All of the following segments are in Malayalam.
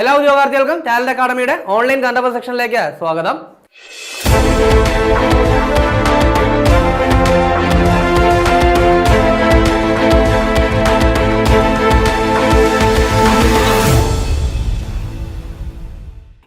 എല്ലാ ഉദ്യോഗാർത്ഥികൾക്കും ടാലന്റ് അക്കാഡമിയുടെ ഓൺലൈൻ കണ്ടപ്പ സെക്ഷനിലേക്ക് സ്വാഗതം.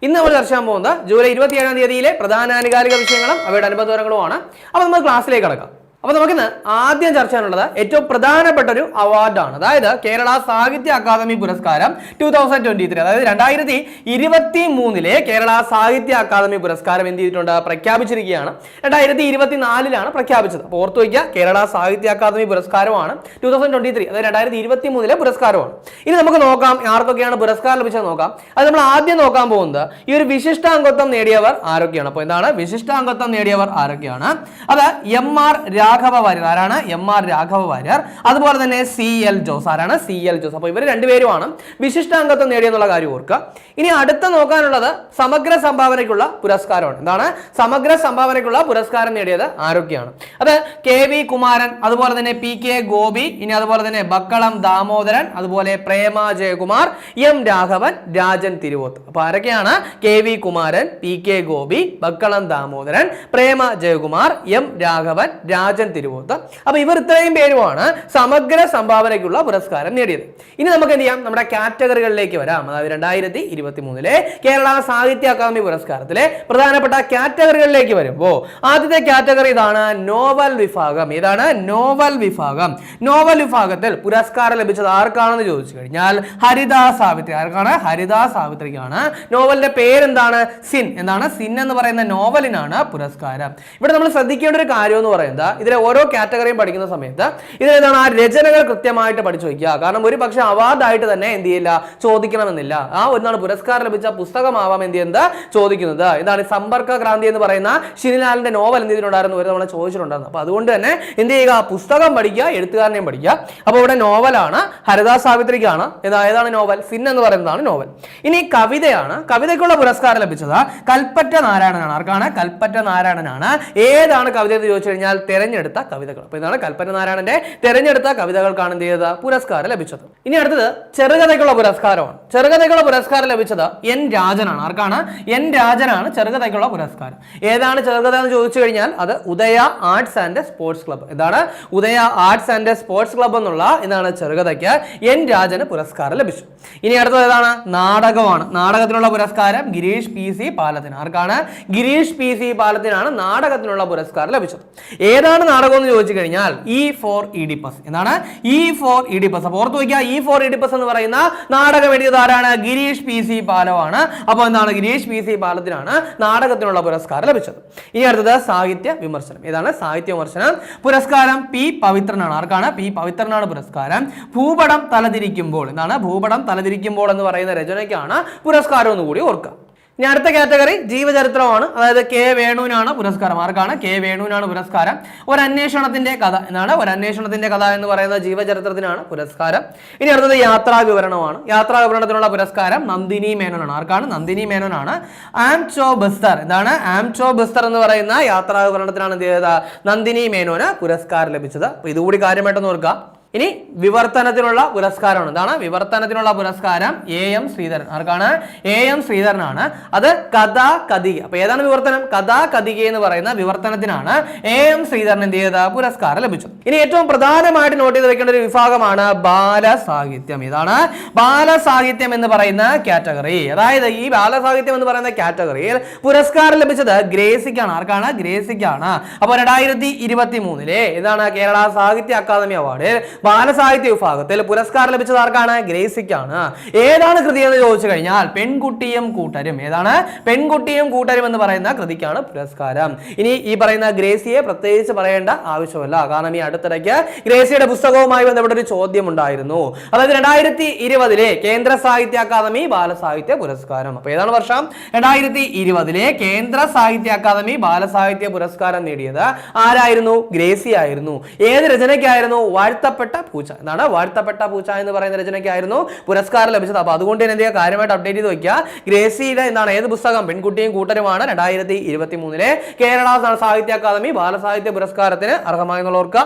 ഇന്ന് നമ്മൾ ചർച്ച ചെയ്യാൻ പോകുന്നത് ജൂലൈ ഇരുപത്തിയേഴാം തീയതിയിലെ പ്രധാന ആനുകാലിക വിഷയങ്ങളും അവയുടെ അനുബന്ധങ്ങളുമാണ് അപ്പോൾ നമ്മൾ ക്ലാസ്സിലേക്ക് കടക്കാം. അപ്പോൾ നമുക്കിന്ന് ആദ്യം ചർച്ച ചെയ്യാനുള്ളത് ഏറ്റവും പ്രധാനപ്പെട്ട ഒരു അവാർഡാണ്. അതായത് കേരള സാഹിത്യ അക്കാദമി പുരസ്കാരം ടൂ തൗസൻഡ് ട്വന്റി ത്രീ അതായത് രണ്ടായിരത്തി ഇരുപത്തി മൂന്നിലെ കേരള സാഹിത്യ അക്കാദമി പുരസ്കാരം എന്ത് ചെയ്തിട്ടുണ്ട്? പ്രഖ്യാപിച്ചിരിക്കുകയാണ്. രണ്ടായിരത്തി ഇരുപത്തിനാലിലാണ് പ്രഖ്യാപിച്ചത്. അപ്പോൾ ഓർത്തു വയ്ക്കുക കേരള സാഹിത്യ അക്കാദമി പുരസ്കാരമാണ് ടൂ തൗസൻഡ് ട്വന്റി ത്രീ അതായത് രണ്ടായിരത്തി ഇരുപത്തി മൂന്നിലെ പുരസ്കാരമാണ്. ഇനി നമുക്ക് നോക്കാം ആർക്കൊക്കെയാണ് പുരസ്കാരം ലഭിച്ചത് നോക്കാം. അത് നമ്മൾ ആദ്യം നോക്കാൻ പോകുന്നത് ഈ ഒരു വിശിഷ്ടാംഗത്വം നേടിയവർ ആരൊക്കെയാണ്? അപ്പോൾ എന്താണ്? വിശിഷ്ടാംഗത്വം നേടിയവർ ആരൊക്കെയാണ്? അത് എം ആർ രാഘവ വാര്യർ ആരാണ്? എം ആർ രാഘവ വാര്യർ അതുപോലെ തന്നെ സി എൽ ജോസ്. ആരാണ്? C L Jose. അപ്പോൾ ഇവർ രണ്ടുപേരുമാണ്. വിശിഷ്ടാംഗത്വം നേടിയെന്നുള്ള കാര്യം ഓർക്കുക. ഇനി അടുത്ത നോക്കാനുള്ളത് സമഗ്ര സംഭാവനയ്ക്കുള്ള പുരസ്കാരമാണ്. എന്താണ്? സമഗ്ര സംഭാവനയ്ക്കുള്ള പുരസ്കാരം നേടിയത് ആരൊക്കെയാണ്? അത് കെ വി കുമാരൻ അതുപോലെ തന്നെ പി കെ ഗോപി ഇനി അതുപോലെ തന്നെ ബക്കളം ദാമോദരൻ അതുപോലെ പ്രേമ ജയകുമാർ എം രാഘവൻ രാജൻ തിരുവോത്ത്. അപ്പൊ ആരൊക്കെയാണ്? K V Kumaran P K Gopi Bakkalam Damodaran Prema Jayakumar M Raghavan Rajan Thiruvoth. അപ്പോൾ ഇവർ ഇത്രയും പേരുമാണ് സമഗ്ര സംഭാവനയ്ക്കുള്ള പുരസ്കാരം നേടിയത്. ഇനി നമുക്ക് എന്ത് ചെയ്യാം? നമ്മുടെ കാറ്റഗറികളിലേക്ക് വരാം. അതായത് രണ്ടായിരത്തി ഇരുപത്തി മൂന്നിലെ കേരള സാഹിത്യ അക്കാദമി പുരസ്കാരത്തിലെ പ്രധാനപ്പെട്ട കാറ്റഗറികളിലേക്ക് വരുമ്പോൾ ആദ്യത്തെ കാറ്റഗറി ഇതാണ് നോവൽ വിഭാഗം. ഇതാണ് നോവൽ വിഭാഗം. നോവൽ വിഭാഗത്തിൽ പുരസ്കാരം ലഭിച്ചത് ആർക്കാണെന്ന് ചോദിച്ചു കഴിഞ്ഞാൽ ഹരിദാ സാവിത്രി. ആർക്കാണ്? ഹരിദാ സാവിത്രിക്കാണ്. നോവലിന്റെ പേരെന്താണ്? സിൻ. എന്താണ്? സിൻ എന്ന് പറയുന്ന നോവലിനാണ് പുരസ്കാരം. ഇവിടെ നമ്മൾ ശ്രദ്ധിക്കേണ്ട ഒരു കാര്യം എന്ന് പറയുന്നത് ഇതിലെ ഓരോ കാറ്റഗറിയും പഠിക്കുന്ന സമയത്ത് ഇതിൽ എന്താണ് ആ രചനകൾ കൃത്യമായിട്ട് പഠിച്ചു വയ്ക്കുക. കാരണം ഒരു പക്ഷേ അവാർഡായിട്ട് തന്നെ എന്ത് ചെയ്യില്ല? ചോദിക്കണമെന്നില്ല. ആ ഒന്നാണ് പുരസ്കാരം ലഭിച്ച പുസ്തകമാവാം എന്ത് ചെയ്യുന്നത്? ചോദിക്കുന്നത്. എന്താണ് സമ്പർക്ക ക്രാന്തി എന്ന് പറയുന്ന ഷിനിലാലിന്റെ നോവൽ എന്ത് ചെയ്തിട്ടുണ്ടായിരുന്നു? ഒരു തവണ ചോദിച്ചിട്ടുണ്ടായിരുന്നു. അപ്പൊ അതുകൊണ്ട് തന്നെ എന്ത് ചെയ്യുക? പുസ്തകം പഠിക്കുക എഴുത്തുകാരനെയും പഠിക്കുക. അപ്പോൾ ഇവിടെ നോവലാണ് ഹരിതാ സാവിത്രിക്കാണ്. ഏതാണ് നോവൽ? സിൻ എന്ന് പറയുന്നതാണ് നോവൽ. ഇനി കവിതയാണ്. കവിതയ്ക്കുള്ള പുരസ്കാരം ലഭിച്ചത് കൽപ്പറ്റ നാരായണനാണ്. ആർക്കാണ്? കൽപ്പറ്റ നാരായണനാണ്. ഏതാണ് കവിത എന്ന് ചോദിച്ചു കഴിഞ്ഞാൽ തെരഞ്ഞെടുത്ത കവിതകൾ. അപ്പൊ ഇതാണ് കൽപ്പന നാരായണന്റെ തിരഞ്ഞെടുത്ത കവിതകൾക്കാണ് എന്ത് ചെയ്തത്? പുരസ്കാരം ലഭിച്ചത്. ഇനി അടുത്തത് ചെറുകഥയ്ക്കുള്ള പുരസ്കാരമാണ്. ചെറുകഥയ്ക്കുള്ള പുരസ്കാരം ലഭിച്ചത് എൻ രാജനാണ്. ആർക്കാണ്? എൻ രാജനാണ് ചെറുകഥയ്ക്കുള്ള പുരസ്കാരം. ഏതാണ് ചെറുകഥ എന്ന് ചോദിച്ചു കഴിഞ്ഞാൽ അത് Udaya arts and sports club ഇതാണ് Udaya arts and sports club എന്നുള്ള ഇതാണ് ചെറുകഥയ്ക്ക് എൻ രാജന് പുരസ്കാരം ലഭിച്ചു ഇനി അടുത്തത് ഏതാണ്? നാടകമാണ്. നാടകത്തിനുള്ള പുരസ്കാരം ഗിരീഷ് പി സി പാലത്തിന്. ആർക്കാണ്? ഗിരീഷ് പി സി പാലത്തിനാണ് നാടകത്തിനുള്ള പുരസ്കാരം ലഭിച്ചത്. ഏതാണ് നാടകം എന്ന് ചോദിച്ചു കഴിഞ്ഞാൽ ഇ ഫോർ ഇഡിപ്പസ് എന്താണ് ഇ ഫോർ ഇഡിപ്പസ് അപ്പോൾ ഓർത്ത് വയ്ക്കുക ഇ ഫോർ ഇഡിപ്പസ് എന്ന് പറയുന്ന നാടകം എഴുതിയത് ആരാണ്? ഗിരീഷ് പി സി പാലമാണ് അപ്പോൾ എന്താണ് ഗിരീഷ് പി സി പാലത്തിനാണ് നാടകത്തിനുള്ള പുരസ്കാരം ലഭിച്ചത്. ഇനി അടുത്തത് സാഹിത്യ വിമർശനം. ഏതാണ് സാഹിത്യ വിമർശനം? പുരസ്കാരം പി പവിത്രനാണ്. ആർക്കാണ്? പി പവിത്രനാണ് പുരസ്കാരം. ഭൂപടം തലതിരിക്കുമ്പോൾ. എന്താണ്? ഭൂപടം തലതിരിക്കുമ്പോൾ എന്ന് പറയുന്ന രചനയ്ക്കാണ് പുരസ്കാരം എന്ന് കൂടി ഓർക്കുക. ഇനി അടുത്ത കാറ്റഗറി ജീവചരിത്രമാണ്. അതായത് കെ വേണുവിനാണ് പുരസ്കാരം. ആർക്കാണ്? കെ വേണുവിനാണ് പുരസ്കാരം. ഒരു അന്വേഷണത്തിന്റെ കഥ എന്നാണ്. ഒരു അന്വേഷണത്തിന്റെ കഥ എന്ന് പറയുന്നത് ജീവചരിത്രത്തിനാണ് പുരസ്കാരം. ഇനി അടുത്തത് യാത്രാ വിവരണമാണ് യാത്രാ വിവരണത്തിനുള്ള പുരസ്കാരം നന്ദിനി മേനോനാണ്. ആർക്കാണ്? നന്ദിനി മേനോനാണ്. ആംചോ ബസ്തർ എന്താണ്? ആംചോ ബസ്തർ എന്ന് പറയുന്ന യാത്രാ വിവരണത്തിനാണ് എന്ത് ചെയ്തത്? നന്ദിനി മേനോന് പുരസ്കാരം ലഭിച്ചത്. ഇതുകൂടി കാര്യമായിട്ടൊന്ന് ഓർക്കുക. ഇനി വിവർത്തനത്തിനുള്ള പുരസ്കാരമാണ്. എന്താണ് വിവർത്തനത്തിനുള്ള പുരസ്കാരം എ എം ശ്രീധരൻ. ആർക്കാണ്? എ എം ശ്രീധരനാണ്. അത് കഥാ കഥിക. അപ്പൊ ഏതാണ് വിവർത്തനം? കഥാ കഥിക എന്ന് പറയുന്ന വിവർത്തനത്തിനാണ് എ എം ശ്രീധരൻ എന്ത് ചെയ്ത പുരസ്കാരം ലഭിച്ചു ഇനി ഏറ്റവും പ്രധാനമായിട്ട് നോട്ട് ചെയ്ത് വെക്കേണ്ട ഒരു വിഭാഗമാണ് ബാലസാഹിത്യം. ഇതാണ് ബാലസാഹിത്യം എന്ന് പറയുന്ന കാറ്റഗറി അതായത് ഈ ബാലസാഹിത്യം എന്ന് പറയുന്ന കാറ്റഗറിയിൽ പുരസ്കാരം ലഭിച്ചത് ഗ്രേസിക്കാണ്. ആർക്കാണ്? ഗ്രേസിക്കാണ്. അപ്പോൾ രണ്ടായിരത്തി ഇരുപത്തി മൂന്നിലെ ഇതാണ് കേരള സാഹിത്യ അക്കാദമി അവാർഡ്? ബാലസാഹിത്യ വിഭാഗത്തിൽ പുരസ്കാരം ലഭിച്ചത് ആർക്കാണ്? ഗ്രേസിക്കാണ്. ഏതാണ് കൃതി എന്ന് ചോദിച്ചു കഴിഞ്ഞാൽ പെൺകുട്ടിയും കൂട്ടരും. ഏതാണ്? പെൺകുട്ടിയും കൂട്ടരും എന്ന് പറയുന്ന കൃതിക്കാണ് പുരസ്കാരം. ഇനി ഈ പറയുന്ന ഗ്രേസിയെ പ്രത്യേകിച്ച് പറയേണ്ട ആവശ്യമല്ല. കാരണം ഈ അടുത്തിടയ്ക്ക് ഗ്രേസിയുടെ പുസ്തകവുമായി ബന്ധപ്പെട്ട ഒരു ചോദ്യം ഉണ്ടായിരുന്നു അതായത് രണ്ടായിരത്തി ഇരുപതിലെ കേന്ദ്ര സാഹിത്യ അക്കാദമി ബാലസാഹിത്യ പുരസ്കാരം. അപ്പൊ ഏതാണ് വർഷം? രണ്ടായിരത്തി ഇരുപതിലെ കേന്ദ്ര സാഹിത്യ അക്കാദമി ബാലസാഹിത്യ പുരസ്കാരം നേടിയത് ആരായിരുന്നു? ഗ്രേസി ആയിരുന്നു ഏത് രചനയ്ക്കായിരുന്നു? വാഴ്ത്തപ്പെട്ട വാഴ്ത്തപ്പെട്ട പൂച്ച. എന്നാണ് വാഴ്ത്തപ്പെട്ട പൂച്ച എന്ന് പറയുന്ന രചനയ്ക്കായിരുന്നു പുരസ്കാരം ലഭിച്ചത്. അപ്പോൾ അതുകൊണ്ട് തന്നെ എന്തെയ്യാ? കാര്യമായിട്ട് അപ്ഡേറ്റ് ചെയ്ത് വയ്ക്കുക. ഗ്രേസിയുടെ എന്താണ്? ഏത് പുസ്തകം? പെൺകുട്ടിയും കൂട്ടരുമാണ്. രണ്ടായിരത്തി ഇരുപത്തി മൂന്നിലെ കേരള സാഹിത്യ അക്കാദമി ബാലസാഹിത്യ പുരസ്കാരത്തിന് അർഹമായെന്നുള്ളവർക്ക്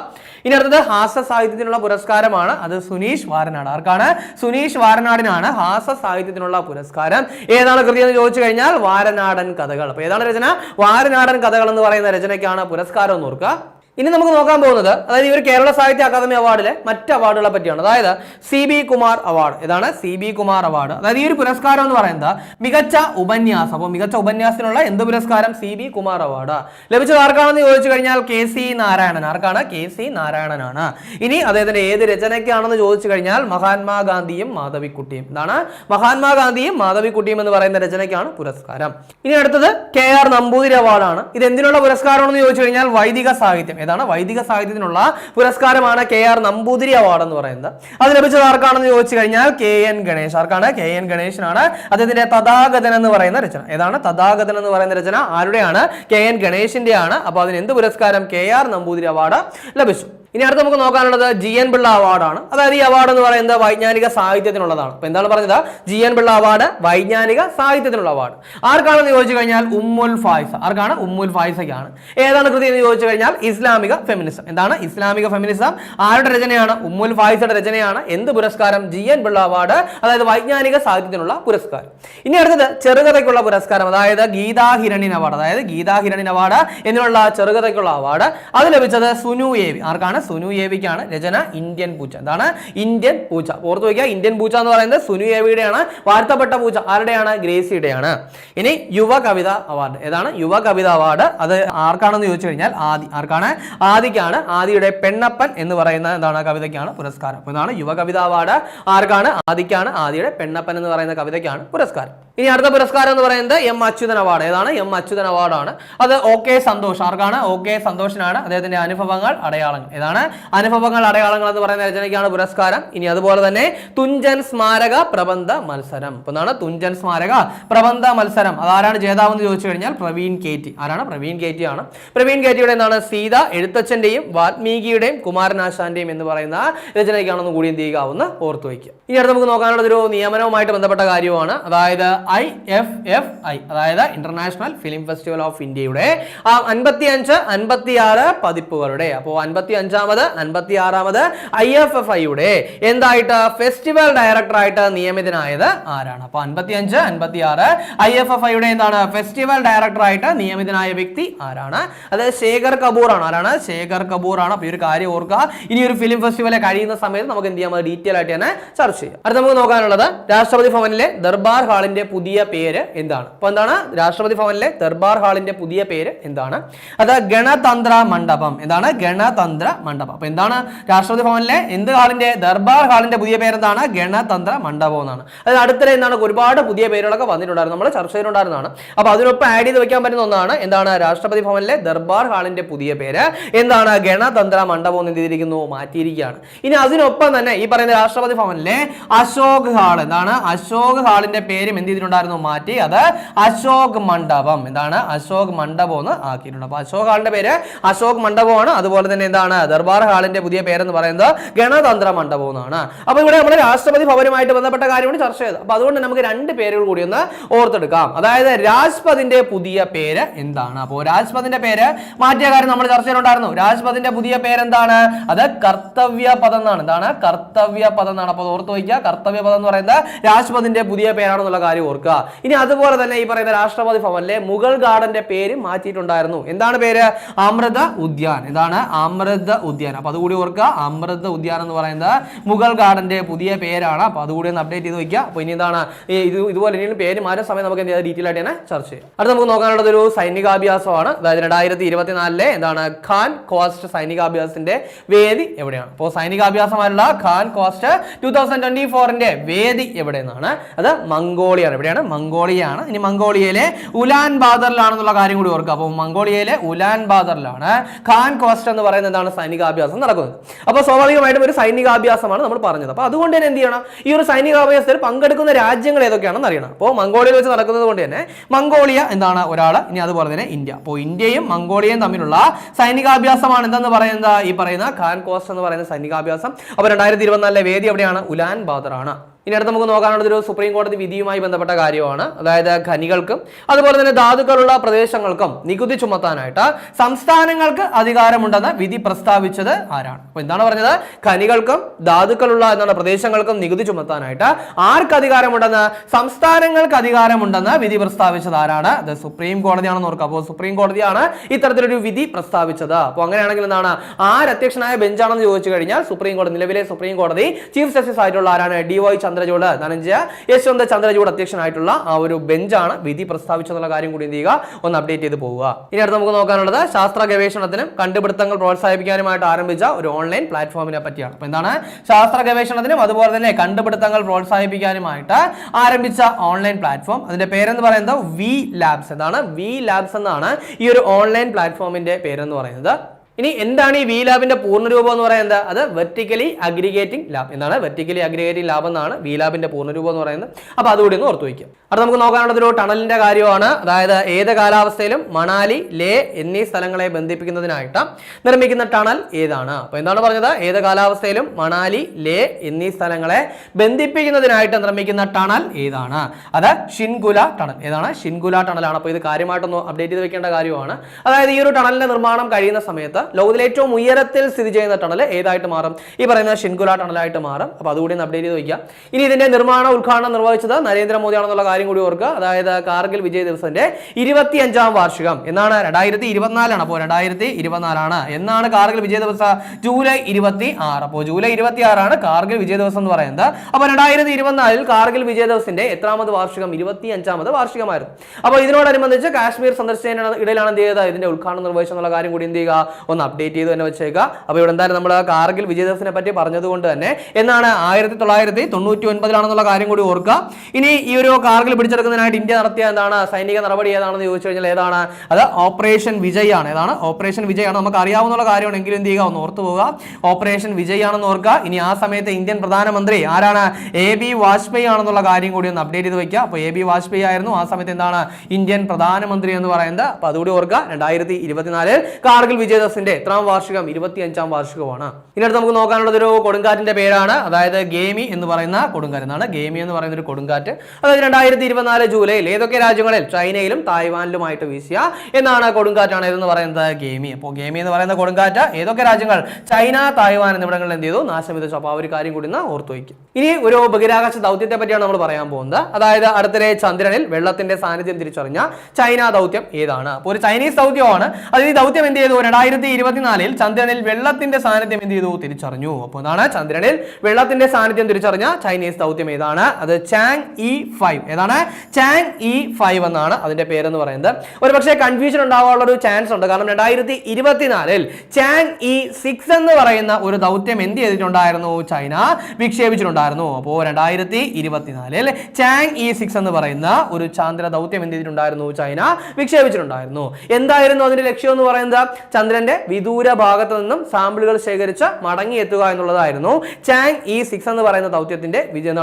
ഇനി അടുത്തത് ഹാസ്യ സാഹിത്യത്തിനുള്ള പുരസ്കാരമാണ്. അത് സുനീഷ് വാരനാട്. ആർക്കാണ്? സുനീഷ് വാരനാടിനാണ് ഹാസ്യ സാഹിത്യത്തിനുള്ള പുരസ്കാരം. ഏതാണ് കൃതി എന്ന് ചോദിച്ചു കഴിഞ്ഞാൽ വാരനാടൻ കഥകൾ. അപ്പൊ ഏതാണ് രചന? വാരനാടൻ കഥകൾ എന്ന് പറയുന്ന രചനയ്ക്കാണ് പുരസ്കാരം എന്ന് ഓർക്കുക. ഇനി നമുക്ക് നോക്കാൻ പോകുന്നത് അതായത് ഇവർ കേരള സാഹിത്യ അക്കാദമി അവാർഡിലെ മറ്റ് അവാർഡുകളെ പറ്റിയാണ്. അതായത് സി ബി കുമാർ അവാർഡ്. ഇതാണ് സി ബി കുമാർ അവാർഡ്. അതായത് ഈ ഒരു പുരസ്കാരം എന്ന് പറയുന്നത് മികച്ച ഉപന്യാസം. അപ്പോൾ മികച്ച ഉപന്യാസത്തിനുള്ള എന്ത് പുരസ്കാരം സി ബി കുമാർ അവാർഡ്? ലഭിച്ചത് ആർക്കാണെന്ന് ചോദിച്ചു കഴിഞ്ഞാൽ കെ സി നാരായണൻ. ആർക്കാണ്? കെ സി നാരായണനാണ്. ഇനി അദ്ദേഹത്തിന്റെ ഏത് രചനയ്ക്കാണെന്ന് ചോദിച്ചു കഴിഞ്ഞാൽ മഹാത്മാഗാന്ധിയും മാധവിക്കുട്ടിയും. ഇതാണ് മഹാത്മാഗാന്ധിയും മാധവിക്കുട്ടിയും എന്ന് പറയുന്ന രചനയ്ക്കാണ് പുരസ്കാരം. ഇനി അടുത്തത് കെ ആർ നമ്പൂതിരി അവാർഡാണ്. ഇത് എന്തിനുള്ള പുരസ്കാരമാണെന്ന് ചോദിച്ചു കഴിഞ്ഞാൽ വൈദിക സാഹിത്യം. ഏതാണ്? വൈദിക സാഹിത്യത്തിനുള്ള പുരസ്കാരമാണ് കെ ആർ നമ്പൂതിരി അവാർഡ് എന്ന് പറയുന്നത്. അത് ലഭിച്ചത് ആർക്കാണെന്ന് ചോദിച്ചു കഴിഞ്ഞാൽ കെ എൻ ഗണേഷ് ആർക്കാണ്? കെ എൻ ഗണേശനാണ് അദ്ദേഹത്തിന്റെ തഥാഗതൻ എന്ന് പറയുന്ന രചന. ഏതാണ്? തഥാഗതൻ എന്ന് പറയുന്ന രചന ആരുടെയാണ്? കെ എൻ ഗണേഷിന്റെയാണ് അപ്പൊ അതിന് എന്ത് പുരസ്കാരം കെ ആർ നമ്പൂതിരി അവാർഡ് ലഭിച്ചു? ഇനി അടുത്ത് നമുക്ക് നോക്കാനുള്ളത് ജി എൻ പിള്ള അവാർഡാണ്. അതായത് ഈ അവാർഡ് എന്ന് പറയുന്നത് വൈജ്ഞാനിക സാഹിത്യത്തിനുള്ളതാണ്. അപ്പൊ എന്താണ് പറഞ്ഞത്? ജി എൻ പിള്ള അവാർഡ് വൈജ്ഞാനിക സാഹിത്യത്തിനുള്ള അവാർഡ്. ആർക്കാണെന്ന് ചോദിച്ചു കഴിഞ്ഞാൽ ഉമ്മുൽ ഫായിസ. ആർക്കാണ്? ഉമ്മുൽ ഫായിസയ്ക്കാണ്. ഏതാണ് കൃതി എന്ന് ചോദിച്ചു കഴിഞ്ഞാൽ ഇസ്ലാമിക ഫെമിനിസം. എന്താണ്? ഇസ്ലാമിക ഫെമിനിസം. ആരുടെ രചനയാണ്? ഉമ്മുൽ ഫായിസയുടെ രചനയാണ്. എന്ത് പുരസ്കാരം? ജി എൻ പിള്ള അവാർഡ് അതായത് വൈജ്ഞാനിക സാഹിത്യത്തിനുള്ള പുരസ്കാരം. ഇനി അടുത്തത് ചെറുകഥയ്ക്കുള്ള പുരസ്കാരം അതായത് ഗീതാ ഹിരണിൻ അവാർഡ്. അതായത് ഗീതാ ഹിരണിൻ അവാർഡ് എന്നുള്ള ചെറുകഥയ്ക്കുള്ള അവാർഡ്. അത് ലഭിച്ചത് സുനു ഏവി. ആർക്കാണ്? സുനു ഏവിക്കാണ്. രചന ഇന്ത്യൻ പൂച്ച എന്താണ്? ഇന്ത്യൻ പൂച്ച ഓർത്ത് വയ്ക്കുക ഇന്ത്യൻ പൂച്ച എന്ന് പറയുന്നത് സുനു ഏവിയുടെയാണ്. വാഴ്ത്തപ്പെട്ട പൂച്ച ആരുടെയാണ്? ഗ്രേസിയുടെയാണ്. ഇനി യുവ കവിത അവാർഡ്. ഏതാണ്? യുവ കവിത അവാർഡ്. അത് ആർക്കാണെന്ന് ചോദിച്ചു കഴിഞ്ഞാൽ ആദി ആർക്കാണ്? ആദിക്കാണ്. ആദിയുടെ പെണ്ണപ്പൻ എന്ന് പറയുന്ന എന്താണ് കവിതയ്ക്കാണ് പുരസ്കാരം. അപ്പോൾ ഇതാണ് യുവ കവിത അവാർഡ് ആർക്കാണ്? ആദിക്കാണ്. ആദിയുടെ പെണ്ണപ്പൻ എന്ന് പറയുന്ന കവിതയ്ക്കാണ് പുരസ്കാരം. ഇനി അടുത്ത പുരസ്കാരം എന്ന് പറയുന്നത് എം അച്യുതൻ അവാർഡ്. ഏതാണ്? എം അച്യുതൻ അവാർഡാണ്. അത് ഒ കെ സന്തോഷ്. ആർക്കാണ്? ഒ സന്തോഷനാണ് അദ്ദേഹത്തിന്റെ അനുഭവങ്ങൾ അടയാളങ്ങൾ. ഏതാണ്? അനുഭവങ്ങൾ അടയാളങ്ങൾ എന്ന് പറയുന്ന രചനയ്ക്കാണ് പുരസ്കാരം. ഇനി അതുപോലെ തന്നെ തുഞ്ചൻ സ്മാരക പ്രബന്ധ മത്സരം. എന്താണ് തുഞ്ചൻ സ്മാരക പ്രബന്ധ മത്സരം. അതാരാണ് ജേതാവ് എന്ന് ചോദിച്ചു കഴിഞ്ഞാൽ പ്രവീൺ കേറ്റി. ആരാണ്? പ്രവീൺ കേറ്റി ആണ് പ്രവീൺ കേറ്റിയുടെ എന്താണ്? സീത എഴുത്തച്ഛന്റെയും വാത്മീകിയുടെയും കുമാരനാശാന്റെയും എന്ന് പറയുന്ന രചനയ്ക്കാണെന്ന് കൂടി എന്ത് ചെയ്യുക? ഒന്ന് ഓർത്തു വയ്ക്കുക. ഇനി അടുത്ത് നമുക്ക് നോക്കാനുള്ളത് ഒരു നിയമനവുമായിട്ട് ബന്ധപ്പെട്ട കാര്യമാണ് അതായത് ഐ എഫ് എഫ് ഐ അതായത് ഇന്റർനാഷണൽ ഫിലിം ഫെസ്റ്റിവൽ ഓഫ് ഇന്ത്യയുടെ അൻപത്തി അഞ്ച് അൻപത്തി ആറ് പതിപ്പുകളുടെ അപ്പോൾ അൻപത്തി അഞ്ചാമത് അൻപത്തി ആറാമത് ഐ എഫ് എഫ് ഐയുടെ എന്തായിട്ട് ഫെസ്റ്റിവൽ ഡയറക്ടറായിട്ട് നിയമിതനായത് ആരാണ്? അപ്പോൾ അൻപത്തി അഞ്ച് അൻപത്തി ആറ് ഐ എഫ് എഫ് ഐയുടെ എന്താണ്? ഫെസ്റ്റിവൽ ഡയറക്ടറായിട്ട് നിയമിതനായ വ്യക്തി ആരാണ്? അത് ശേഖർ കപൂർ ആണ് ആരാണ്? ശേഖർ കപൂർ ആണ് അപ്പോൾ ഈ ഒരു കാര്യം ഓർക്കുക. ഇനി ഒരു ഫിലിം ഫെസ്റ്റിവലെ കഴിയുന്ന സമയത്ത് നമുക്ക് എന്ത് ചെയ്യാം? ഡീറ്റെയിൽ ആയിട്ട് തന്നെ ചർച്ച ചെയ്യാം. അടുത്ത നമുക്ക് നോക്കാനുള്ളത് രാഷ്ട്രപതി ഭവനിലെ ദർബാർ ഹാളിന്റെ പുതിയ പേര് എന്താണ്? അപ്പോൾ എന്താണ്? രാഷ്ട്രപതി ഭവനിലെ ദർബാർ ഹാളിന്റെ പുതിയ പേര് എന്താണ്? അത് ഗണതന്ത്ര മണ്ഡപം. എന്താണ്? ഗണതന്ത്ര മണ്ഡപം. അപ്പോൾ എന്താണ്? രാഷ്ട്രപതി ഭവനിലെ എന്ത് ഹാളിന്റെ ദർബാർ ഹാളിന്റെ പുതിയ പേര് എന്താണ് ഗണതന്ത്ര മണ്ഡപം എന്നാണ്. അതായത് അടുത്തിടെ എന്താണ്? ഒരുപാട് പുതിയ പേരുകളൊക്കെ വന്നിട്ടുണ്ടായിരുന്നു. നമ്മൾ ചർച്ച ചെയ്തിട്ടുണ്ടായിരുന്നതാണ്. അപ്പോൾ അതിനൊപ്പം ആഡ് ചെയ്ത് വെക്കാൻ പറ്റുന്ന ഒന്നാണ് എന്താണ്? രാഷ്ട്രപതി ഭവനിലെ ദർബാർ ഹാളിന്റെ പുതിയ പേര്. എന്താണ് ഗണതന്ത്ര മണ്ഡപം എന്ന് ചെയ്തിരിക്കുന്നു മാറ്റിയിരിക്കുകയാണ്. ഇനി അതിനൊപ്പം തന്നെ ഈ പറയുന്ന രാഷ്ട്രപതി ഭവനിലെ അശോക് ഹാൾ എന്താണ് അശോക് ഹാളിന്റെ പേരും എന്ത് ചെയ്തിട്ടുണ്ടായിരുന്നു? മാറ്റി. അത് അശോക് മണ്ഡപം. എന്താണ് അശോക് മണ്ഡപം എന്ന് ആക്കിയിട്ടുണ്ട്. അപ്പൊ അശോക് ഹാളിന്റെ പേര് അശോക് മണ്ഡപമാണ്. അതുപോലെ തന്നെ എന്താണ് ദർബാർ ഹാളിന്റെ പുതിയ പേരെന്ന് പറയുന്നത് ഗണതന്ത്ര മണ്ഡപം എന്നാണ്. അപ്പൊ ഇവിടെ നമ്മുടെ രാഷ്ട്രപതി ഭവനുമായിട്ട് ബന്ധപ്പെട്ട കാര്യമാണ് ചർച്ച ചെയ്തത്. അപ്പൊ അതുകൊണ്ട് നമുക്ക് രണ്ട് പേരുകൾ കൂടി ഒന്ന് ഓർത്തെടുക്കാം. അതായത് രാജ്പതിന്റെ പുതിയ പേര് എന്താണ്? അപ്പോൾ രാജ്പതിന്റെ പേര് മാറ്റിയ കാര്യം നമ്മൾ ചർച്ച ചെയ്തിട്ടുണ്ടായിരുന്നു രാജ്പഥിന്റെ പുതിയ പേരെന്താണ്? അത് കർത്തവ്യ പദം എന്നാണ്. എന്താണ്? കർത്തവ്യ പദം എന്നാണ്. അപ്പോൾ ഓർത്ത് വയ്ക്കുക. കർത്തവ്യ പദം എന്ന് പറയുന്നത് രാജ്പഥിന്റെ പുതിയ പേരാണെന്നുള്ള കാര്യം ഓർക്കുക. ഇനി അതുപോലെ തന്നെ ഈ പറയുന്ന രാഷ്ട്രപതി ഭവനിലെ മുഗൾ ഗാർഡന്റെ പേര് മാറ്റിയിട്ടുണ്ടായിരുന്നു. എന്താണ് പേര്? അമൃത ഉദ്യാൻ. ഇതാണ് അമൃത ഉദ്യാൻ. അപ്പൊ അതുകൂടി ഓർക്കുക. അമൃത ഉദ്യാൻ എന്ന് പറയുന്നത് മുഗൾ ഗാർഡന്റെ പുതിയ പേരാണ്. അപ്പൊ അതുകൂടി ഒന്ന് അപ്ഡേറ്റ് ചെയ്ത് വെക്കുക അപ്പൊ ഇനി എന്താണ്? ഇത് ഇതുപോലെ ഇനിയും പേര് മാറ്റുന്ന സമയം നമുക്ക് ഡീറ്റെയിൽ ആയിട്ട് തന്നെ ചർച്ച ചെയ്യാം. അടുത്ത നമുക്ക് നോക്കാനുള്ളത് ഒരു സൈനികാഭ്യാസമാണ്. അതായത് രണ്ടായിരത്തി ഇരുപത്തിനാലിലെ എന്താണ്? ഖാൻ കോസ്റ്റ് സൈനികാഭ്യാസത്തിന്റെ വേദി എവിടെയാണ്? അപ്പോൾ സൈനികാഭ്യാസമായുള്ള Khaan Quest two thousand twenty ഫോറിന്റെ വേദി എവിടെയെന്നാണ്? അത് മംഗോളിയാണ് എവിടെയാണ്? മംഗോളിയാണ് ഇനി മംഗോളിയയിലെ ഉലാൻ ബാദറിലാണെന്നുള്ള കാര്യം കൂടി ഓർക്കുക. അപ്പോൾ മംഗോളിയയിലെ ഉലാൻ ബാദറിലാണ് ഖാൻ കോസ്റ്റ് എന്ന് പറയുന്ന എന്താണ്? സൈനികാഭ്യാസം നടക്കുന്നത്. അപ്പോൾ സ്വാഭാവികമായിട്ടും ഒരു സൈനികാഭ്യാസമാണ് നമ്മൾ പറഞ്ഞത്. അപ്പോൾ അതുകൊണ്ട് തന്നെ എന്ത് ചെയ്യണം? ഈ ഒരു സൈനികാഭ്യാസത്തിൽ പങ്കെടുക്കുന്ന രാജ്യങ്ങൾ ഏതൊക്കെയാണെന്ന് അറിയണം. അപ്പോൾ മംഗോളിയയിൽ വെച്ച് നടക്കുന്നത് കൊണ്ട് തന്നെ മംഗോളിയ എന്താണ്? ഒരാൾ ഇനി അതുപോലെ തന്നെ ഇന്ത്യ. അപ്പോൾ ഇന്ത്യയും മംഗോളിയയും തമ്മിലുള്ള സൈനികാഭ്യാസമാണ്. എന്തെന്ന് പറയുന്നത് ഈ പറയുന്ന ഖാൻ കോസ്റ്റ് എന്ന് പറയുന്ന സൈനികാഭ്യാസം. അപ്പോൾ രണ്ടായിരത്തി ഇരുപത്തിനാലിലെ വേദി എവിടെയാണ്? ഉലാൻ ബാദർ ആണ് ഇനി അടുത്ത് നമുക്ക് നോക്കാനുള്ളത് ഒരു സുപ്രീം കോടതി വിധിയുമായി ബന്ധപ്പെട്ട കാര്യമാണ്. അതായത് ഖനികൾക്കും അതുപോലെ തന്നെ ധാതുക്കളുള്ള പ്രദേശങ്ങൾക്കും നികുതി ചുമത്താനായിട്ട് സംസ്ഥാനങ്ങൾക്ക് അധികാരമുണ്ടെന്ന് വിധി പ്രസ്താവിച്ചത് ആരാണ്? അപ്പൊ എന്താണ് പറഞ്ഞത്? ഖനികൾക്കും ധാതുക്കളുള്ള എന്താണ് പ്രദേശങ്ങൾക്കും നികുതി ചുമത്താനായിട്ട് ആർക്ക് അധികാരമുണ്ടെന്ന് സംസ്ഥാനങ്ങൾക്ക് അധികാരമുണ്ടെന്ന് വിധി പ്രസ്താവിച്ചത് ആരാണ്? അത് സുപ്രീം കോടതിയാണെന്ന് ഓർക്കുക. അപ്പോൾ സുപ്രീം കോടതിയാണ് ഇത്തരത്തിലൊരു വിധി പ്രസ്താവിച്ചത്. അപ്പോൾ അങ്ങനെയാണെങ്കിൽ എന്താണ്? ആര് അധ്യക്ഷനായ ബെഞ്ചാണെന്ന് ചോദിച്ചു കഴിഞ്ഞാൽ സുപ്രീം കോടതി നിലവിലെ സുപ്രീം കോടതി ചീഫ് ജസ്റ്റിസ് ആയിട്ടുള്ള ആരാണ്? D Y Chandrachud Dhananjaya. Yashwant Chandrachud അധ്യക്ഷനായിട്ടുള്ള ആ ഒരു ബെഞ്ചാണ് വിധി പ്രസ്താവിച്ചെന്നുള്ള കാര്യം കൂടി എന്ത് ചെയ്യുക? ഒന്ന് അപ്ഡേറ്റ് ചെയ്ത് പോവുക. ഇനി അടുത്ത് നമുക്ക് നോക്കാനുള്ളത് ശാസ്ത്ര ഗവേഷണത്തിനും കണ്ടുപിടുത്തങ്ങൾ പ്രോത്സാഹിപ്പിക്കാനുമായിട്ട് ആരംഭിച്ച ഒരു ഓൺലൈൻ പ്ലാറ്റ്ഫോമിനെ പറ്റിയാണ്. അപ്പോൾ എന്താണ്? ശാസ്ത്ര ഗവേഷണത്തിനും അതുപോലെ തന്നെ കണ്ടുപിടുത്തങ്ങൾ പ്രോത്സാഹിപ്പിക്കാനുമായിട്ട് ആരംഭിച്ച ഓൺലൈൻ പ്ലാറ്റ്ഫോം. അതിന്റെ പേരെന്ന് പറയുന്നത് വി ലാബ്സ് എന്താണ്? വി ലാബ്സ് എന്നാണ് ഈ ഒരു ഓൺലൈൻ പ്ലാറ്റ്ഫോമിന്റെ പേരെന്ന് പറയുന്നത്. ഇനി എന്താണ് ഈ വി ലാബിന്റെ പൂർണരൂപം എന്ന് പറയുന്നത്? എന്താ? അത് വെർട്ടിക്കലി അഗ്രിഗേറ്റിംഗ് ലാബ് എന്നാണ് വെർട്ടിക്കലി അഗ്രിഗേറ്റിംഗ് ലാബ് എന്നാണ് വി ലാബിന്റെ പൂർണരൂപം എന്ന് പറയുന്നത്. അപ്പോൾ അതുകൂടി ഒന്ന് ഓർത്തു വയ്ക്കും അത് നമുക്ക് നോക്കാനുള്ളത് ഒരു ടണലിന്റെ കാര്യമാണ്. അതായത് ഏത് കാലാവസ്ഥയിലും മണാലി ലേ എന്നീ സ്ഥലങ്ങളെ ബന്ധിപ്പിക്കുന്നതിനായിട്ട് നിർമ്മിക്കുന്ന ടണൽ ഏതാണ്. അപ്പോൾ എന്താണ് പറഞ്ഞത്? ഏത് കാലാവസ്ഥയിലും മണാലി ലേ എന്നീ സ്ഥലങ്ങളെ ബന്ധിപ്പിക്കുന്നതിനായിട്ട് നിർമ്മിക്കുന്ന ടണൽ ഏതാണ്. അത് ഷിൻകുല ടണൽ ഏതാണ്? ഷിൻകുല ടണലാണ് അപ്പോൾ ഇത് കാര്യമായിട്ടൊന്ന് അപ്ഡേറ്റ് ചെയ്ത് വെക്കേണ്ട കാര്യമാണ്. അതായത് ഈ ഒരു ടണലിന്റെ നിർമ്മാണം കഴിയുന്ന സമയത്ത് ലോകത്തിലെ ഏറ്റവും ഉയരത്തിൽ സ്ഥിതി ചെയ്യുന്ന ടണൽ ഏതായിട്ട് മാറും? ഈ പറയുന്ന ഷിൻകുല ടണലായിട്ട് മാറും. അപ്പോൾ അതുകൂടി ഒന്ന് അപ്ഡേറ്റ് ചെയ്ത് വയ്ക്കുക ഇനി ഇതിന്റെ നിർമ്മാണ ഉദ്ഘാടനം നിർവഹിച്ചത് നരേന്ദ്രമോദിയാണെന്നുള്ള കാര്യം കൂടി ഓർക്കുക. അതായത് കാർഗിൽ വിജയ് ദിവസത്തിന്റെ ഇരുപത്തി അഞ്ചാം വാർഷികം. എന്നാണ് രണ്ടായിരത്തി ഇരുപത്തിനാലാണ്. അപ്പോൾ രണ്ടായിരത്തി ഇരുപത്തിനാലാണ്. എന്നാണ് കാർഗിൽ വിജയ ദിവസം? ജൂലൈ ഇരുപത്തി ആറ് അപ്പോൾ ജൂലൈ ഇരുപത്തി ആറാണ് കാർഗിൽ വിജയ ദിവസം എന്ന് പറയുന്നത്. അപ്പോൾ രണ്ടായിരത്തി ഇരുപത്തിനാലിൽ കാർഗിൽ വിജയ ദിവസത്തിന്റെ എത്രാമത് വാർഷികം? ഇരുപത്തി അഞ്ചാമത് വാർഷികമായിരുന്നു. അപ്പോൾ ഇതിനോടനുബന്ധിച്ച് കാശ്മീർ സന്ദർശിച്ചതിന് ഇടയിലാണ് എന്ത് ചെയ്തത്? ഇതിന്റെ ഉദ്ഘാടനം നിർവഹിച്ചെന്നുള്ള കാര്യം കൂടി എന്ത് ചെയ്യുക? ഒന്ന് അപ്ഡേറ്റ് ചെയ്ത് തന്നെ വെച്ചേക്കുക. അപ്പോൾ ഇവിടെ എന്തായാലും നമ്മൾ കാർഗിൽ വിജയ പറ്റി പറഞ്ഞതുകൊണ്ട് തന്നെ എന്നാണ് ആയിരത്തി തൊള്ളായിരത്തി തൊണ്ണൂറ്റി ഒൻപതിലാണെന്നുള്ള കാര്യം കൂടി ഓർക്കുക. ഇനി ഈ ഒരു കാർഗിൽ പിടിച്ചെടുക്കുന്നതിനായിട്ട് ഇന്ത്യ നടത്തിയ എന്താണ് സൈനിക നടപടി ഏതാണെന്ന് ചോദിച്ചു കഴിഞ്ഞാൽ ഏതാണ്? അത് ഓപ്പറേഷൻ വിജയ് ആണ് ഏതാണ്? ഓപ്പറേഷൻ വിജയ് ആണ് നമുക്ക് അറിയാവുന്ന കാര്യമാണ് എങ്കിലും എന്ത് ചെയ്യുക? ഒന്ന് ഓർത്തു പോവുക. ഓപ്പറേഷൻ വിജയ് ആണെന്ന് ഓർക്കുക. ഇനി ആ സമയത്ത് ഇന്ത്യൻ പ്രധാനമന്ത്രി ആരാണ്? എ ബി വാജ്പേയി ആണെന്നുള്ള കാര്യം കൂടി ഒന്ന് അപ്ഡേറ്റ് ചെയ്ത് വെക്കുക. അപ്പോൾ എ ബി വാജ്പേയി ആയിരുന്നു. ആ സമയത്ത് എന്താണ്? ഇന്ത്യൻ പ്രധാനമന്ത്രി എന്ന് പറയുന്നത്. അപ്പോൾ അതുകൂടി ഓർക്കുക. രണ്ടായിരത്തി ഇരുപത്തിനാലിൽ കാർഗിൽ വിജയ ദിവസത്തിന്റെ എത്രാം വാർഷികം? ഇരുപത്തി അഞ്ചാം വാർഷികമാണ് ഇനി അടുത്ത് നമുക്ക് നോക്കാനുള്ളത് ഒരു കൊടുങ്കാറ്റിന്റെ പേരാണ്. അതായത് ഗേമി എന്ന് പറയുന്ന കൊടുങ്കാറ്റ് എന്നാണ്. ഗേമി എന്ന് പറയുന്ന ഒരു കൊടുങ്കാറ്റ്. അതായത് രണ്ടായിരത്തി ഇരുപത്തിനാല് ജൂലൈയിൽ ഏതൊക്കെ രാജ്യങ്ങളിൽ ചൈനയിലും തായ്വാനിലുമായിട്ട് വീശിയ എന്നാണ് കൊടുങ്കാറ്റാണ് ഇതെന്ന് പറയുന്നത് ഗേമി. അപ്പോൾ ഗേമി എന്ന് പറയുന്ന കൊടുങ്കാറ്റ് ഏതൊക്കെ രാജ്യങ്ങൾ? ചൈന തായ്വാൻ എന്നിവിടങ്ങളിൽ എന്ത് ചെയ്തു? നാശം വിതച്ചു. അപ്പോൾ ആ ഒരു കാര്യം കൂടി ഓർത്തു വയ്ക്കും. ഇനി ഒരു ബഹിരാകാശ ദൗത്യത്തെ പറ്റിയാണ് നമ്മൾ പറയാൻ പോകുന്നത്. അതായത് അടുത്തിടെ ചന്ദ്രനിൽ വെള്ളത്തിന്റെ സാന്നിധ്യം തിരിച്ചറിഞ്ഞ ചൈന ദൗത്യം ഏതാണ്? അപ്പോൾ ഒരു ചൈനീസ് ദൗത്യമാണ്. അതിൽ ഈ ദൗത്യം എന്ത് ചെയ്തു? രണ്ടായിരത്തി ഇരുപത്തിനാലിൽ ചന്ദ്രനിൽ വെള്ളത്തിന്റെ സാന്നിധ്യം എന്ത് ചെയ്തു? തിരിച്ചറിഞ്ഞു. അപ്പോൾ എന്താണ്? ചന്ദ്രനിൽ വെള്ളത്തിന്റെ സാന്നിധ്യം തിരിച്ചറിഞ്ഞ ചൈനീസ് ദൗത്യം ഏതാണ്? അത് ചാങ് ഇ ഫൈവ്. ഏതാണ്? ചാങ് ഇ ഫൈവ് എന്നാണ് അതിന്റെ പേരെന്ന് പറയുന്നത്. ഒരുപക്ഷെ കൺഫ്യൂഷൻ ഉണ്ടാവാനുള്ള ഒരു ചാൻസ് ഉണ്ട്. കാരണം രണ്ടായിരത്തി ഇരുപത്തിനാലിൽ ചാങ് ഇ സിക്സ് എന്ന് പറയുന്ന ഒരു ദൗത്യം എന്ത് ചെയ്തിട്ടുണ്ടായിരുന്നു? ചൈന വിക്ഷേപിച്ചിട്ടുണ്ടായിരുന്നു. അപ്പോൾ രണ്ടായിരത്തി ഇരുപത്തിനാലിൽ ചാങ് ഇ സിക്സ് എന്ന് പറയുന്ന ഒരു ചാന്ദ്ര ദൗത്യം എന്ത് ചെയ്തിട്ടുണ്ടായിരുന്നു? ചൈന വിക്ഷേപിച്ചിട്ടുണ്ടായിരുന്നു. എന്തായിരുന്നു അതിന്റെ ലക്ഷ്യം എന്ന് പറയുന്നത്? ചന്ദ്രന്റെ വിദൂര ഭാഗത്ത് നിന്നും സാമ്പിളുകൾ ശേഖരിച്ച് മടങ്ങിയെത്തുക എന്നുള്ളതായിരുന്നു. ചാങ് ഇ സിക്സ് എന്ന് പറയുന്ന ദൗത്യത്തിന്റെ വിജയം